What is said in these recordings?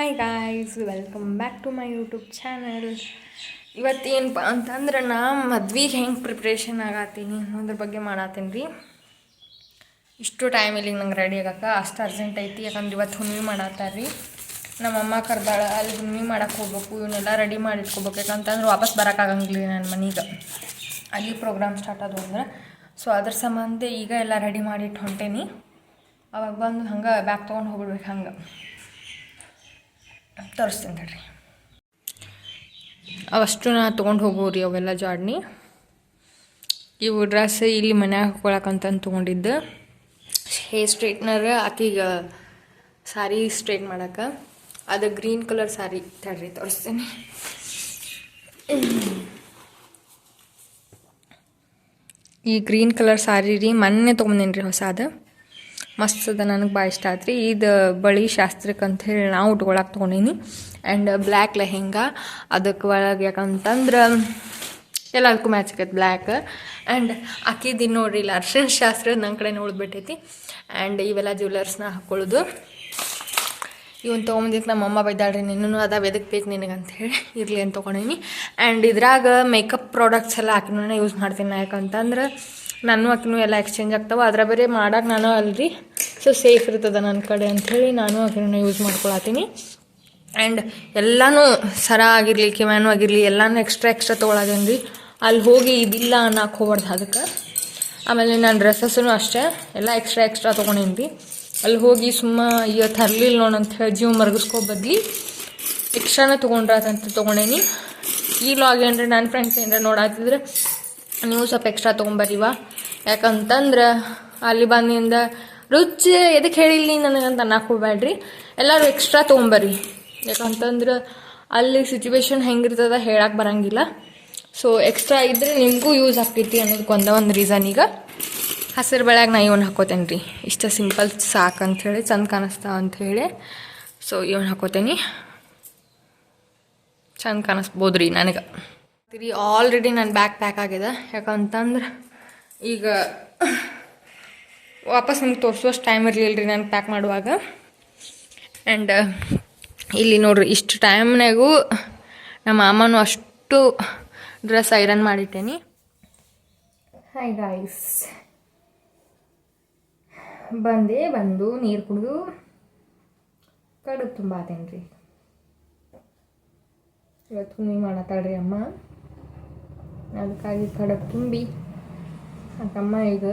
Hi guys welcome back to my YouTube channel ಇವತ್ತೇನಪ್ಪ ಅಂತಂದ್ರೆ ನಾ ಮದ್ವೆಗೆ ಹೆಂಗೆ ಪ್ರಿಪ್ರೇಷನ್ ಆಗತ್ತೀನಿ ಅನ್ನೋದ್ರ ಬಗ್ಗೆ ಮಾಡತ್ತೀನಿ ರೀ. ಇಷ್ಟು ಟೈಮ್ ಇಲ್ಲಿ ನಂಗೆ ರೆಡಿ ಆಗಕ್ಕೆ, ಅಷ್ಟು ಅರ್ಜೆಂಟ್ ಐತಿ, ಯಾಕಂದ್ರೆ ಇವತ್ತು ಹುಣ್ಮೆ ಮಾಡತ್ತಾರ ರೀ. ನಮ್ಮ ಅಮ್ಮ ಕರ್ದಾಳ, ಅಲ್ಲಿ ಹುಣ್ಮೆ ಮಾಡಕ್ಕೆ ಹೋಗ್ಬೇಕು, ಇವನ್ನೆಲ್ಲ ರೆಡಿ ಮಾಡಿ ಇಟ್ಕೋಬೇಕು. ಯಾಕಂತಂದ್ರೆ ವಾಪಸ್ ಬರೋಕ್ಕಾಗಂಗಿಲ್ಲ ನನ್ನ ಮನೆಗೆ. ಅಲ್ಲಿ ಪ್ರೋಗ್ರಾಮ್ ಸ್ಟಾರ್ಟ್ ಆದವು ಅಂದ್ರೆ ಸೊ ಅದ್ರ ಸಂಬಂಧ ಈಗ ಎಲ್ಲ ರೆಡಿ ಮಾಡಿಟ್ಟು ಹೊಂಟೇನಿ. ಅವಾಗ ಬಂದು ಹಂಗೆ ಬ್ಯಾಗ್ ತೊಗೊಂಡು ಹೋಗ್ಬಿಡ್ಬೇಕು ಹಂಗೆ. ತೋರಿಸ್ತೀನಿ ತಡ್ರಿ. ಅವಷ್ಟು ನಾ ತೊಗೊಂಡು ಹೋಗೋರಿ ಅವೆಲ್ಲ ಜಾಡ್ನಿ. ಇವು ಡ್ರೆಸ್ ಇಲ್ಲಿ ಮನ್ಯಾಗ ಹಾಕೊಳಕಂತಂದು ತೊಗೊಂಡಿದ್ದು. ಹೇರ್ ಸ್ಟ್ರೈಟ್ನರ್ ಆಕಿಗೆ ಸಾರಿ ಸ್ಟ್ರೈಟ್ ಮಾಡಕ್ಕೆ ಅದು ಗ್ರೀನ್ ಕಲರ್ ಸಾರಿ ತಡ್ರಿ, ತೋರಿಸ್ತೀನಿ. ಈ ಗ್ರೀನ್ ಕಲರ್ ಸಾರಿ ರೀ ಮೊನ್ನೆ ತೊಗೊಂಡೇನಿ ರೀ ಹೊಸಾದು. ಮಸ್ತ್ ಅದ, ನನಗೆ ಭಾಳ ಇಷ್ಟ ಆತ್ರಿ. ಇದು ಬಳಿ ಶಾಸ್ತ್ರಕ್ಕೆ ಅಂತ ಹೇಳಿ ನಾವು ಉಟ್ಕೊಳಕ್ಕೆ ತೊಗೊಂಡೀನಿ. ಆ್ಯಂಡ್ ಬ್ಲ್ಯಾಕ್ ಲೆಹೆಂಗಾ ಅದಕ್ಕೆ ಒಳಗೆ ಯಾಕಂತಂದ್ರೆ ಎಲ್ಲದಕ್ಕೂ ಮ್ಯಾಚ್ ಆಗೈತೆ ಬ್ಲ್ಯಾಕ್ ಆ್ಯಂಡ್ ಅಕ್ಕಿದ್ದು ನೋಡ್ರಿ ಇಲ್ಲ ಅರ್ಶನ್ ಶಾಸ್ತ್ರ ನನ್ನ ಕಡೆ ಉಳಿದ್ಬಿಟ್ಟೈತಿ. ಆ್ಯಂಡ್ ಇವೆಲ್ಲ ಜ್ಯುವೆಲರ್ಸ್ನ ಹಾಕ್ಕೊಳ್ಳೋದು ಇವನ್ ತೊಗೊಂಬಂದಿಕ್ಕೆ ನಮ್ಮ ಅಮ್ಮ ಬೈದಾಳ್ರಿ ನಿನ್ನೂ ಅದಾವ ಎದಕ್ಕೆ ಬೇಕು ನಿನಗೆ ಹೇಳಿ. ಇರಲಿ ಅಂತ ತೊಗೊಂಡೀನಿ. ಆ್ಯಂಡ್ ಇದ್ರಾಗ ಮೇಕಪ್ ಪ್ರಾಡಕ್ಟ್ಸ್ ಎಲ್ಲ ಆಕಿನೂ ಯೂಸ್ ಮಾಡ್ತೀನಿ ಯಾಕಂತಂದ್ರೆ ನಾನು ಆಕಿನೂ ಎಲ್ಲ ಎಕ್ಸ್ಚೇಂಜ್ ಆಗ್ತಾವೆ. ಅದ್ರ ಬೇರೆ ಮಾಡೋಕೆ ನಾನು ಅಲ್ರಿ. ಸೊ ಸೇಫ್ ಇರ್ತದೆ ನನ್ನ ಕಡೆ ಅಂಥೇಳಿ ನಾನು ಅದನ್ನು ಯೂಸ್ ಮಾಡ್ಕೊಳತ್ತೀನಿ. ಆ್ಯಂಡ್ ಎಲ್ಲನೂ ಸರ ಆಗಿರಲಿ, ಕಿವ್ಯಾನು ಆಗಿರಲಿ, ಎಲ್ಲನೂ ಎಕ್ಸ್ಟ್ರಾ ಎಕ್ಸ್ಟ್ರಾ ತೊಗೊಳದೇನು ಅಲ್ಲಿ ಹೋಗಿ ಇದಿಲ್ಲ ಅನ್ನಕ್ಕೆ ಹೋಗ್ಬಾರ್ದು ಅದಕ್ಕೆ. ಆಮೇಲೆ ನಾನು ಡ್ರೆಸ್ಸಸ್ಸೂ ಅಷ್ಟೇ, ಎಲ್ಲ ಎಕ್ಸ್ಟ್ರಾ ಎಕ್ಸ್ಟ್ರಾ ತೊಗೊಂಡೇನಿ ರೀ ಅಲ್ಲಿ ಹೋಗಿ ಸುಮ್ಮ ಈಗ ತರಲಿಲ್ಲ ನೋಡು ಅಂತ ಹೇಳಿ ಜೀವ ಮರಗಿಸ್ಕೋ ಬದ್ಲಿ ಎಕ್ಸ್ಟ್ರಾನ ತೊಗೊಂಡ್ರಂತ ತೊಗೊಂಡೇನಿ. ಈ ಲಾಗ್ ಏನ್ರಿ ನನ್ನ ಫ್ರೆಂಡ್ಸ್ ಏನಾರ ನೋಡಾತಿದ್ರೆ ನೀವು ಸ್ವಲ್ಪ ಎಕ್ಸ್ಟ್ರಾ ತೊಗೊಂಬರಿವ. ಯಾಕಂತಂದ್ರೆ ಅಲ್ಲಿ ಬಂದಿಂದ ರುಚಿ ಎದಕ್ಕೆ ಹೇಳಿಲ್ಲ ನನಗಂತ ಅನ್ನಕ್ಕೆ ಹೋಗ್ಬೇಡ್ರಿ ಎಲ್ಲರೂ ಎಕ್ಸ್ಟ್ರಾ ತೊಗೊಂಬರ್ರಿ. ಯಾಕಂತಂದ್ರೆ ಅಲ್ಲಿ ಸಿಚುವೇಶನ್ ಹೆಂಗಿರ್ತದ ಹೇಳಕ್ಕೆ ಬರಂಗಿಲ್ಲ. ಸೊ ಎಕ್ಸ್ಟ್ರಾ ಇದ್ದರೆ ನಿಮಗೂ ಯೂಸ್ ಆಗ್ತೈತಿ ಒಂದೇ ಒಂದು ರೀಸನ್ ಈಗ. ಹಸಿರು ಬೆಳೆಯಾಗ ನಾ ಇವನ್ ಹಾಕೋತೇನೆ ರೀ ಇಷ್ಟ ಸಿಂಪಲ್ ಸಾಕು ಅಂಥೇಳಿ ಚಂದ ಕಾಣಿಸ್ತಾವ ಅಂಥೇಳಿ ಸೊ ಇವನ್ ಹಾಕೋತೇನಿ. ಚಂದ ಕಾಣಿಸ್ಬೋದು ರೀ ನನಗೆ. ಆಲ್ರೆಡಿ ನನ್ನ ಬ್ಯಾಗ್ ಪ್ಯಾಕ್ ಆಗಿದೆ. ಯಾಕಂತಂದ್ರೆ ಈಗ ವಾಪಸ್ ನಮ್ಗೆ ತೋರಿಸುವಷ್ಟು ಟೈಮ್ ಇರಲಿಲ್ಲ ರೀ ನಾನು ಪ್ಯಾಕ್ ಮಾಡುವಾಗ. ಆ್ಯಂಡ್ ಇಲ್ಲಿ ನೋಡ್ರಿ, ಇಷ್ಟು ಟೈಮ್ನಾಗೂ ನಮ್ಮ ಮಾಮನೂ ಅಷ್ಟು ಡ್ರೆಸ್ ಐರನ್ ಮಾಡಿಟ್ಟೇನಿ. ಹಾಯ್ ಗಾಯ್ಸ್ ಬಂದೆ, ಬಂದು, ನೀರು ಕುಡಿದು, ಕಡುಬು ತುಂಬ ರೀ ಇವತ್ತು ನೀವು ಮಾಡತ್ತಾಳ್ರಿ ಅಮ್ಮ. ಅದಕ್ಕಾಗಿ ಕಡುಬು ತುಂಬಿ. ತಮ್ಮ ಈಗ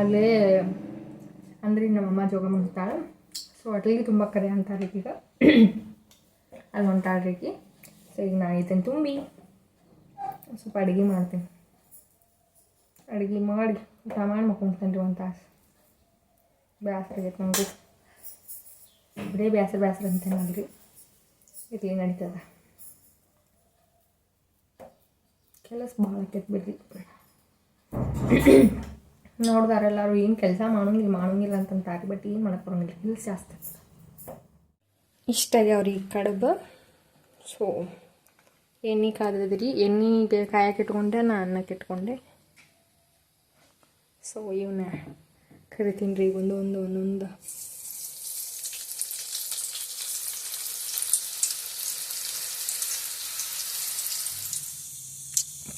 ಅಲ್ಲೇ ಅಂದ್ರೆ ನಮ್ಮಮ್ಮ ಜೋಗ ಮಾಡ್ತಾಳೆ ಸೊ ಅಟ್ಲಿಗೆ ತುಂಬ ಕರೆ ಅಂತಾರೆ ಈಗ. ಅಲ್ಲಿ ಹೊಂಟಾಳ್ರಿ ಈಕಿ ಸೊ ಈಗ ನಾ ಇದನ್ನು ತುಂಬಿ. ಸ್ವಲ್ಪ ಅಡುಗೆ ಮಾಡ್ತೀನಿ. ಅಡುಗೆ ಮಾಡಿ, ಊಟ ಮಾಡಿ ಮಕ್ಕೊಂಡ್ತೇನೆ ರೀ ಒಂದು ತಾಸು. ಬೇಸರ ಆಗೈತೆ ನನಗೂ ಬರೀ ಬೇಸರ ಬೇಸರ ಅಂತೇನಲ್ರಿ ಇರಲಿ ನಡೀತದ. ಕೆಲಸ ಭಾಳ ಆಕೈತೆ ಬಿಡ್ರಿ. ನೋಡ್ದಾರ ಎಲ್ಲರೂ, ಏನು ಕೆಲಸ ಮಾಡೋಂಗಿಲ್ಲ ಮಾಡೋಂಗಿಲ್ಲ ಅಂತಂತಾರೆ ಬಟ್ ಏನು ಮಾಡಕ್ಕೆ ಬರೋಂಗಿಲ್ಲ ಕೆಲಸ ಜಾಸ್ತಿ ಆಗ್ತದೆ ಇಷ್ಟ ಅವ್ರಿಗೆ ಕಡುಬು. ಸೊ ಎಣ್ಣೆ ಕಾದದ್ರಿ ಎಣ್ಣೆ ಕಾಯಕ್ಕೆ ಇಟ್ಕೊಂಡೆ, ನಾ ಅನ್ನಕ್ಕೆ ಇಟ್ಕೊಂಡೆ. ಸೊ ಇವನ್ನ ಕರಿತೀನಿ ರೀ ಒಂದು ಒಂದು ಒಂದೊಂದು.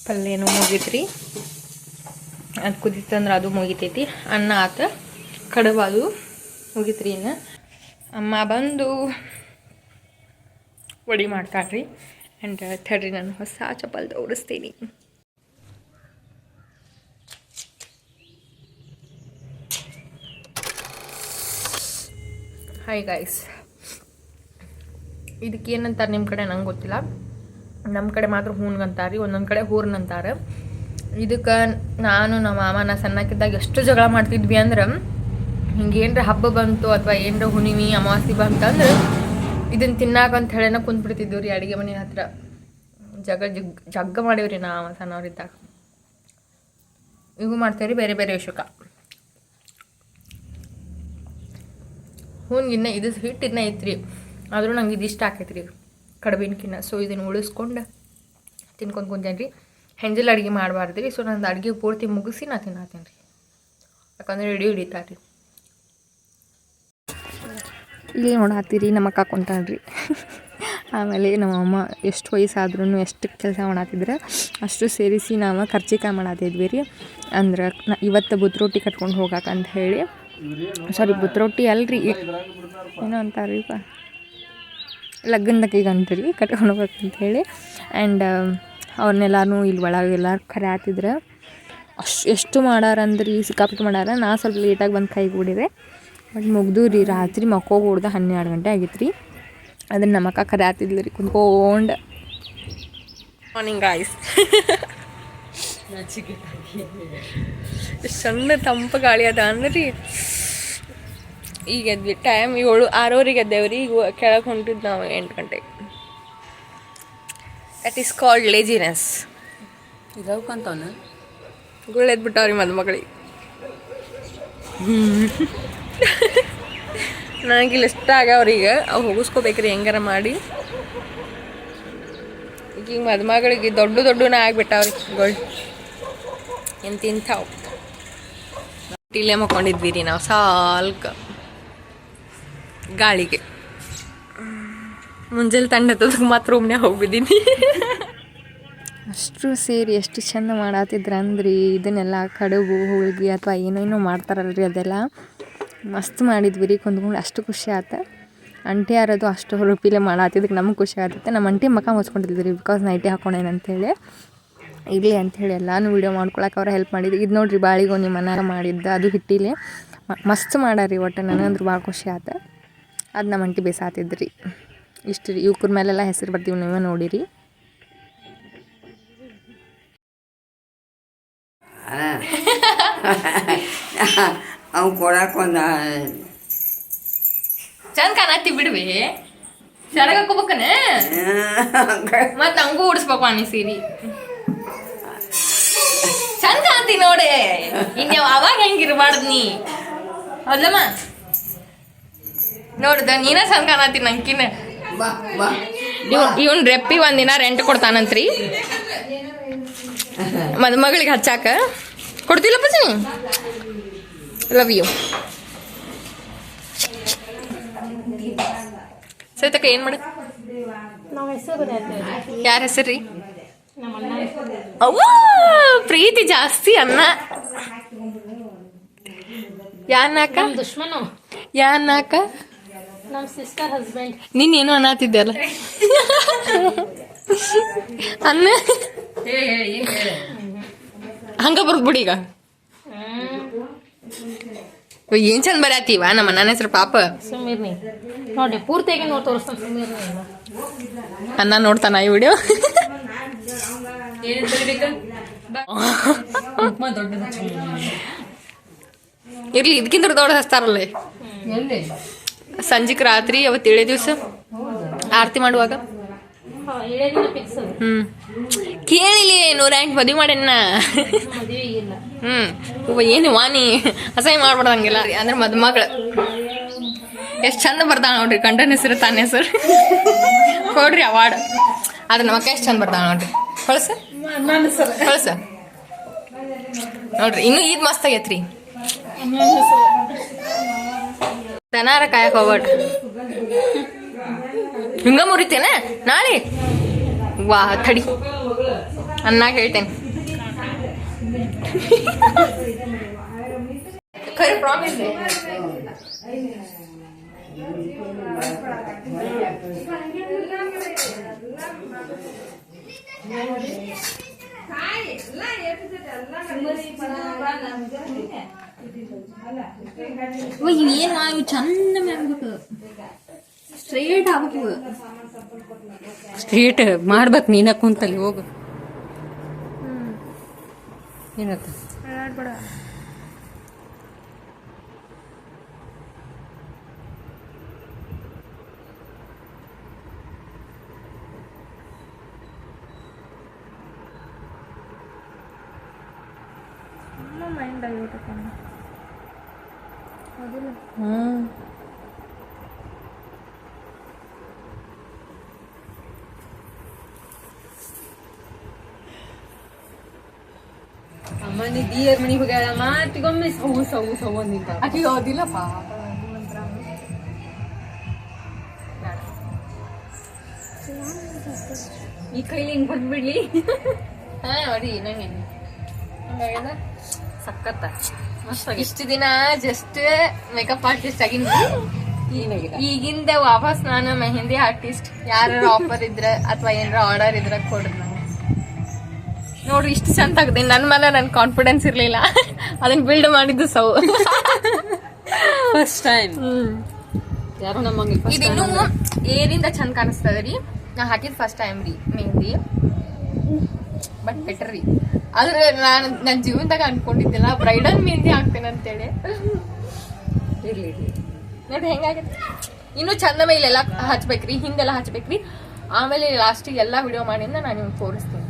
ಪಲ್ಯನೂ ಮುಗೀತ್ರಿ. ಅದು ಕುದಿತಂದ್ರೆ ಅದು ಮುಗಿತೈತಿ. ಅನ್ನ ಆತ, ಕಡುಬು ಅದು ಮುಗಿತ್ರಿ ಇನ್ನು. ಅಮ್ಮ ಬಂದು ವಡಿ ಮಾಡ್ತಾಳ್ರಿ. ಆ್ಯಂಡ್ ತಡ್ರಿ ನಾನು ಹೊಸ ಚಪ್ಪಲ್ ತೋರಿಸ್ತೀನಿ ಹಾಯ್ ಗಾಯ್ಸ್ ಇದಕ್ಕೆ ಏನಂತಾರೆ ನಿಮ್ಮ ಕಡೆ ನಂಗೆ ಗೊತ್ತಿಲ್ಲ. ನಮ್ಮ ಕಡೆ ಮಾತ್ರ ಹೂನ್ಗಂತಾರೆ ರೀ ಒಂದೊಂದು ಕಡೆ ಹೂರ್ನಂತಾರೆ ಇದಕ್ಕೆ ನಾನು ನಮ್ಮ ಮಾಮ, ನಾ ಸಣ್ಣಕ್ಕಿದ್ದಾಗ ಎಷ್ಟು ಜಗಳ ಮಾಡ್ತಿದ್ವಿ ಅಂದ್ರೆ, ಹಿಂಗೆ ಏನರ ಹಬ್ಬ ಬಂತು ಅಥವಾ ಏನರ ಹುಣಿಮಿ ಅಮಾವಾಸ್ಯೆ ಬಂತಂದ್ರೆ ಇದನ್ನು ತಿನ್ನಾಕಂತ ಹೇಳೇನ ಕುಂತ್ಬಿಡ್ತಿದ್ದೀವಿ ರೀ ಅಡುಗೆ ಮನೆ ಹತ್ರ. ಜಗ ಜಗ್, ಜಗ್ಗ ಮಾಡೀವ್ರಿ ನಾವು ಸಣ್ಣವ್ರಿದ್ದಾಗ. ಇವು ಮಾಡ್ತೇವೆ ಬೇರೆ ಬೇರೆ ವಿಷಕ ಹೂನ್ಗಿನ್ನ ಇದು ಹಿಟ್ಟು ಐತ್ರಿ, ಆದರೂ ನಂಗೆ ಇದು ಇಷ್ಟ ಆಕೈತ್ರಿ. ಕಡುಬಿನಕಿನ್ನ ಸೊ ಇದನ್ನು ಉಳಿಸ್ಕೊಂಡು ತಿನ್ಕೊಂಡು ಕುಂತೇನೆ ರೀ ಹೆಂಜಲ್ ಅಡುಗೆ ಮಾಡಬಾರ್ದು ರೀ ಸೊ ನಂದು ಅಡುಗೆ ಪೂರ್ತಿ ಮುಗಿಸಿ ನಾ ತಿನ್ನತ್ತೀನಿ ರೀ ಯಾಕಂದ್ರೆ ರೆಡಿ ಹಿಡಿತಾರೆ ರೀ ಇಲ್ಲಿ ನೋಡಾತೀರಿ ನಮ್ಮ ಅಕ್ಕ ಕುಂತಾಳ್ರಿ ಆಮೇಲೆ ನಮ್ಮ ಅಮ್ಮ ಎಷ್ಟು ವಯಸ್ಸಾದ್ರೂ ಎಷ್ಟು ಕೆಲಸ ಮಾಡತ್ತಿದ್ರೆ ಅಷ್ಟು ಸೇರಿಸಿ ನಾವು ಖರ್ಚಿಕಾಯಿ ಮಾಡತ್ತಿದ್ವಿ ರೀ ಅಂದ್ರೆ ನ ಇವತ್ತು ಬುತ್ರೊಟ್ಟಿ ಕಟ್ಕೊಂಡು ಹೋಗಕ್ಕೆ ಅಂತ ಹೇಳಿ. ಸಾರಿ ಬುತ್ರೊಟ್ಟಿ ಅಲ್ರಿ. ಏನೋ ಅಂತಾರೀಪ ಲಗ್ನದಾಗ ಈಗ ಅಂತೀರಿ ಕಟ್ಕೊಂಡು ಹೋಗ್ಬೇಕಂತ ಹೇಳಿ ಆ್ಯಂಡ್ ಅವ್ರನ್ನೆಲ್ಲಾರು ಇಲ್ಲಿ ಒಳಗೆ ಎಲ್ಲರೂ ಖರೆ ಆತಿದ್ರೆ ಅಷ್ಟು ಎಷ್ಟು ಮಾಡಾರಂದ್ರೆ ಈ ಸಿಕ್ಕಾಪಟ್ಟೆ ಮಾಡಾರ. ನಾ ಸ್ವಲ್ಪ ಲೇಟಾಗಿ ಬಂದು ಕೈ ಕೂಡಿದೆ. ಬಟ್ ಮುಗ್ದು ರೀ ರಾತ್ರಿ ಮಕ್ಕೋಗ್ಬಿಡ್ದೆ ಹನ್ನೆರಡು ಗಂಟೆ ಆಗಿತ್ತು ರೀ ಅದನ್ನು ನಮ್ಮ ಅಕ್ಕ ಕರೆ ಆತಿದ್ಲು ರೀ ಕುಂತ್ಕೊಂಡು. ಮಾರ್ನಿಂಗ್ ಗಾಯ್ಸ್ ಚಂದ ತಂಪು ಗಾಳಿ ಅದ ಅಂದ್ರೆ ಈಗ ಎದ್ವಿ ಟೈಮ್ ಏಳು ಆರೂವರೆಗೆ ಎದ್ದೇವ್ರಿ. ಈಗ ಕೆಳಗೆ ಹೊಂಟಿದ್ದು ನಾವು ಎಂಟು ಗಂಟೆಗೆ ದಟ್ ಈಸ್ ಕಾಲ್ಡ್ ಲೇಜಿನೆಸ್ ಇದಕ್ಕಂತವನು ಗುಳ್ಳ ಎದ್ಬಿಟ್ಟವ್ರಿ ಮದುಮಗಳಿಗೆ ನನಗಿಲ್ಲಿ ಇಷ್ಟ ಆಗವ್ರೀಗ ಈಗ. ಅವು ಹೋಗಿಸ್ಕೋಬೇಕ್ರಿ ಹೆಂಗಾರ ಮಾಡಿ. ಈಗ ಈಗ ಮದುಮಗಳಿಗೆ ದೊಡ್ಡ ದೊಡ್ಡನ ಆಗ್ಬಿಟ್ಟಾವ್ರಿ ಗೋಳ್. ಎಂತಿಂಥವು. ಇಲ್ಲೇ ಮಕ್ಕೊಂಡಿದ್ವಿ ರೀ ನಾವು ಸಾಲ್ಕ. ಗಾಳಿಗೆ. ಮುಂಜಾನೆ ತಂಡ ಮಾತ್ರ ರೂಮ್ನ್ಯಾಗ ಹೋಗಿದ್ದೀನಿ ಅಷ್ಟು ಸೇರಿ ಎಷ್ಟು ಚಂದ ಮಾಡತ್ತಿದ್ರೆ ಅಂದ್ರಿ ಇದನ್ನೆಲ್ಲ ಕಡುಬು, ಹೋಳಿಗೆ ಅಥವಾ ಏನೇನೋ ಮಾಡ್ತಾರಲ್ರಿ ಅದೆಲ್ಲ. ಮಸ್ತ್ ಮಾಡಿದ್ವಿ ರೀ ಕುಂದ್ಕೊಂಡು ಅಷ್ಟು ಖುಷಿ ಆತ. ಅಂಟಿ ಯಾರದು ಅಷ್ಟು ರೂಪಿಲೆ ಮಾಡತ್ತಿದ್ದಕ್ಕೆ ನಮ್ಗೆ ಖುಷಿ ಆಗುತ್ತೆ ನಮ್ಮ ಅಂಟಿ ಮಕ ಮುಚ್ಕೊಂಡಿದ್ವಿ ರೀ ಬಿಕಾಸ್ ನೈಟಿ ಹಾಕೊಂಡೇನಂತೇಳಿ ಇರಲಿ ಅಂಥೇಳಿ ಎಲ್ಲಾನು ವೀಡಿಯೋ ಮಾಡ್ಕೊಳಕ್ಕೆ ಅವ್ರು ಹೆಲ್ಪ್ ಮಾಡಿದ್ರು ಇದು ನೋಡ್ರಿ ಬಾಳಿಗೋ ನಿಮ್ಮ ಮನಾರ ಮಾಡಿದ್ದ ಅದು ಹಿಟ್ಟಿಲಿ. ಮಸ್ತ್ ಮಾಡಾರಿ ಒಟ್ಟು ನನಗಂದ್ರೆ ಭಾಳ ಖುಷಿ ಆತ. ಅದು ನಮ್ಮ ಅಂಟಿ ಬೇಸಾತಿದ್ರಿ. ಇಷ್ಟು ರೀ ಇವ್ರ ಮೇಲೆಲ್ಲ ಹೆಸರು ಬರ್ತೀವಿ ನೀವೇ ನೋಡಿರಿ. ಅವ್ನು ಕೊಡಕ್ಕೆ ಒಂದು ಚಂದ ಕಾಣತ್ತಿ ಬಿಡ್ವಿ. ಸಡಗ ಹಾಕೋಬೇಕನೆ? ಮತ್ತ ಹಂಗೂ ಉಡಿಸ್ಬೇಕು ಅನ್ನಿ ಸೀರಿ ಚಂದ ಕಾಣ್ತಿ ನೋಡೆ. ಇನ್ಯಾವ ಅವಾಗ ಹೆಂಗಿರ್ಬಾರ್ದು ನೀ? ಹೌದಮ್ಮ ನೋಡ್ದ ನೀನ ಚಂದ ಕಾಣತ್ತಿ ನಂಕಿನ. ಇವನ್ ರೆಪ್ಪಿ ಒಂದಿನ ರೆಂಟ್ ಕೊಡ್ತಾನಂತ್ರಿ. ಮದುಮಗಳಿಗೆ ಹಚ್ಚಾಕ. ಕೊಡ್ತಿಲ್ಲಪ್ಪ ಸಿ ಲವ್ ಯು ಸೈತಕ್ಕ ಏನ್ ಮಾಡ? ನಾವು ಹೆಸರು ಬರೆಯತ್ತೇವೆ ಯಾರ ಹೆಸರ್ರಿ? ರೀ ನಮ್ಮ ಅಣ್ಣ ಅವ್ವ ಪ್ರೀತಿ ಜಾಸ್ತಿ ಅನ್ನ. ಯಾನಾಕ ದುಶ್ಮನು. ಯಾನಾಕ ನಮ್ಮ ಸಿಸ್ಟರ್ ಹಸ್ಬೆಂಡ್ ನೀನ್ ಏನು ಅನ್ನತಿದ್ದೆ ಅಲ್ಲ ಅನ್ನ ಹಂಗ ಬರ್ಬಿಡಿ ಬಿಡಿ ಈಗ. ಏನ್ ಚಂದ ಬರತಿವ ನಮ್ಮ ನನ್ನ ಹೆಸರು ಪಾಪ. ಸುಮೀರ್ನಿ. ನೋಡಿ ಪೂರ್ತಿಯಾಗಿ ನೋಡಿ ತೋರಿಸ್ತಾನೆ ಸುಮೀರ್ನಿ ಎಲ್ಲ ಅನ್ನ ನೋಡ್ತಾನ ಈ ವಿಡಿಯೋ ಇರ್ಲಿ ಇದಕ್ಕಿಂತ ದೊಡ್ಡ ಹಸ್ತಾರಲ್ಲ ಎಲ್ಲಿ? ಸಂಜಿಕ್ ರಾತ್ರಿ ಅವತ್ತು ಏಳೇ ದಿವಸ ಆರತಿ ಮಾಡುವಾಗ? ಹ್ಞೂ ಕೇಳಿಲಿ ನೂರ ಎಂಟು ಮದುವೆ ಹ್ಮ್. ಇವ ಏನು ವಾಣಿ ಅಸಹ್ಯ ಮಾಡ್ಬಾರ್ದಂಗಿಲ್ಲ ಅಂದ್ರೆ ಮದುಮಗಳು. ಎಷ್ಟು ಚಂದ ಬರ್ತಾಳ ನೋಡ್ರಿ ಕಂಟನ್ ಹೆಸರು ತನ್ನ ಹೆಸರು. ಕೊಡ್ರಿ ಅವಾರ್ಡ್. ಅದ್ರ ನಮ್ಮಕ್ಕ ಎಷ್ಟು ಚಂದ ಬರ್ತಾಳ ನೋಡ್ರಿ. ಕಳ್ಸ ಕಳ್ಸ ನೋಡ್ರಿ ಇನ್ನು ಈದ್ ಮಸ್ತ್ ಆಗೈತ್ರಿ. ದನಾರ ಕಾಯಕ್ ಹೋಗ್ಬೇಡ್ರಿ ಹಿಂಗ ಮುರಿತೇನ ನಾಳೆ ವಾ ತಡಿ ಅನ್ನಾಗ ಹೇಳ್ತೇನೆ ಖರೆ ಪ್ರಾಮಿಸ್ ಏನು ಇವು ಚಂದ ಮಾಡ್ಬೇಕು ಸ್ಟ್ರೇಟ್ ಆಗ್ಬೇಕು ಸ್ಟ್ರೇಟ್ ಮಾಡ್ಬೇಕು ನೀನ ಕುಂತಲ್ಲಿ ಹೋಗು. ಏನತ್ತ ಹ್ಮ್ ಹ್ಞೂ ಮನೆ ದಿಯರ್ ಮನೆಗೆ ಹೋಗ್ಯಾಳ ಮಾತಿಗೊಮ್ಮೆ ಸೌ ಸೌ ಸೌ ಅಂದಿದ್ದ. ಆಕೆ ಓದಿಲ್ಲಪ್ಪ ಈ ಕೈಲಿ ಹಿಂಗೆ ಬಂದ್ಬಿಡ್ಲಿ? ಹಾಂ ನೋಡಿ ನಂಗೆ. ಹಂಗಾಗ್ಯದ? ಸಖತ್ತ ಇಷ್ಟು ದಿನ ಜಸ್ಟ್ ಮೇಕಪ್ ಆರ್ಟಿಸ್ಟ್ ಆಗಿನ ಈಗಿಂದ ವಾಪಸ್ ನಾನು ಮೆಹಂದಿ ಆರ್ಟಿಸ್ಟ್ ಯಾರ ಆಫರ್ ಇದ್ರೆ ಅಥವಾ ಏನಾರ ಆರ್ಡರ್ ಇದ್ರೆ ಕೊಡ್ರಿ ನೋಡ್ರಿ ಇಷ್ಟು ಚಂದ ತೆಗ್ದೀನಿ ನನ್ನ ಮೇಲೆ ನನ್ ಕಾನ್ಫಿಡೆನ್ಸ್ ಇರಲಿಲ್ಲ. ಅದನ್ನ ಬಿಲ್ಡ್ ಮಾಡಿದ್ದು ಸೌ. ಫಸ್ಟ್ ಟೈಮ್ ಯಾರು ನಮ್ಮಂಗೆ ಏರಿಂದ ಚಂದ ಕಾಣಿಸ್ತದ ರೀ. ನಾ ಹಾಕಿದ್ ಫಸ್ಟ್ ಟೈಮ್ ರೀ ಮೆಹಂದಿ. ಬಟ್ ಬೆಟರ್ ರೀ. ಆದ್ರೆ ನಾನು ನನ್ನ ಜೀವನದಾಗ ಅನ್ಕೊಂಡಿದ್ದಿಲ್ಲ ಬ್ರೈಡಲ್ ಮೆಹಂದಿ ಹಾಕ್ತೇನೆ ಅಂತೇಳಿ. ಇರ್ಲಿ ಇರ್ಲಿ. ನೋಡಿ ಹೆಂಗಾಗತ್ತೆ? ಇನ್ನೂ ಚಂದ ಮೇಲೆ ಎಲ್ಲ ಹಚ್ಬೇಕ್ರಿ ಹಿಂದೆಲ್ಲ ಹಚ್ಬೇಕ್ರಿ. ಆಮೇಲೆ ಲಾಸ್ಟಿಗೆ ಎಲ್ಲ ವಿಡಿಯೋ ಮಾಡಿಂದ ನಾನು ನಿಮ್ಗೆ ತೋರಿಸ್ತೀನಿ.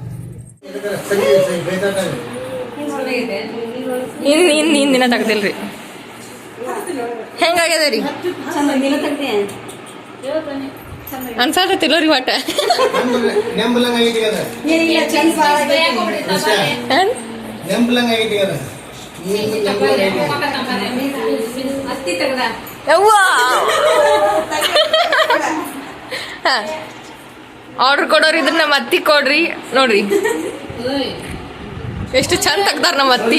ಇನ್ ಇನ್ ಹಿಂದಿನ ತೆಗ್ದಿಲ್ರಿ. ಹೆಂಗಾಗ್ಯದ ರೀ? ಅನ್ಸಾಕತ್ತಿಲ್ಲ ತಿಳೋರಿ ಒಟ್ಟ ಆರ್ಡರ್ ಕೊಡೋರು ಇದ್ರ ನಮ್ಮ ಅತ್ತಿ ಕೊಡ್ರಿ. ನೋಡ್ರಿ. ಎಷ್ಟು ಚಂದ ತೆಗ್ದಾರ ನಮ್ಮ ಅತ್ತಿ.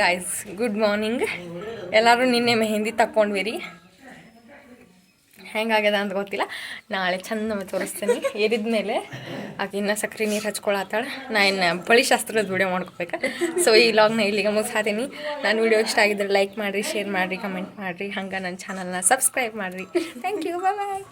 ಗಾಯ್ಸ್ ಗುಡ್ ಮಾರ್ನಿಂಗ್ ಎಲ್ಲರೂ ನಿನ್ನೆ ಮೆಹಂದಿ ತಕೊಂಡ್ವಿ ರೀ ಹೆಂಗಾಗ್ಯದ ಅಂತ ಗೊತ್ತಿಲ್ಲ. ನಾಳೆ ಚಂದ ತೋರಿಸ್ತೀನಿ. ಏರಿದ್ಮೇಲೆ ಆಕೆ ಇನ್ನು ಸಕ್ರೆ ನೀರು ಹಚ್ಕೊಳತ್ತಾಳ. ನಾ ಇನ್ನು ಬಳಿ ಶಾಸ್ತ್ರದ ವಿಡಿಯೋ ಮಾಡ್ಕೋಬೇಕು. ಸೊ ಈ ಲಾಗ್ನ ಇಲ್ಲಿಗೆ ಮುಗಿಸ್ತೀನಿ. ನಾನು ವಿಡಿಯೋ ಇಷ್ಟ ಆಗಿದ್ರೆ ಲೈಕ್ ಮಾಡಿರಿ ಶೇರ್ ಮಾಡಿರಿ ಕಮೆಂಟ್ ಮಾಡಿರಿ. ಹಂಗೆ ನನ್ನ ಚಾನಲ್ನ ಸಬ್ಸ್ಕ್ರೈಬ್ ಮಾಡಿರಿ. Thank you bye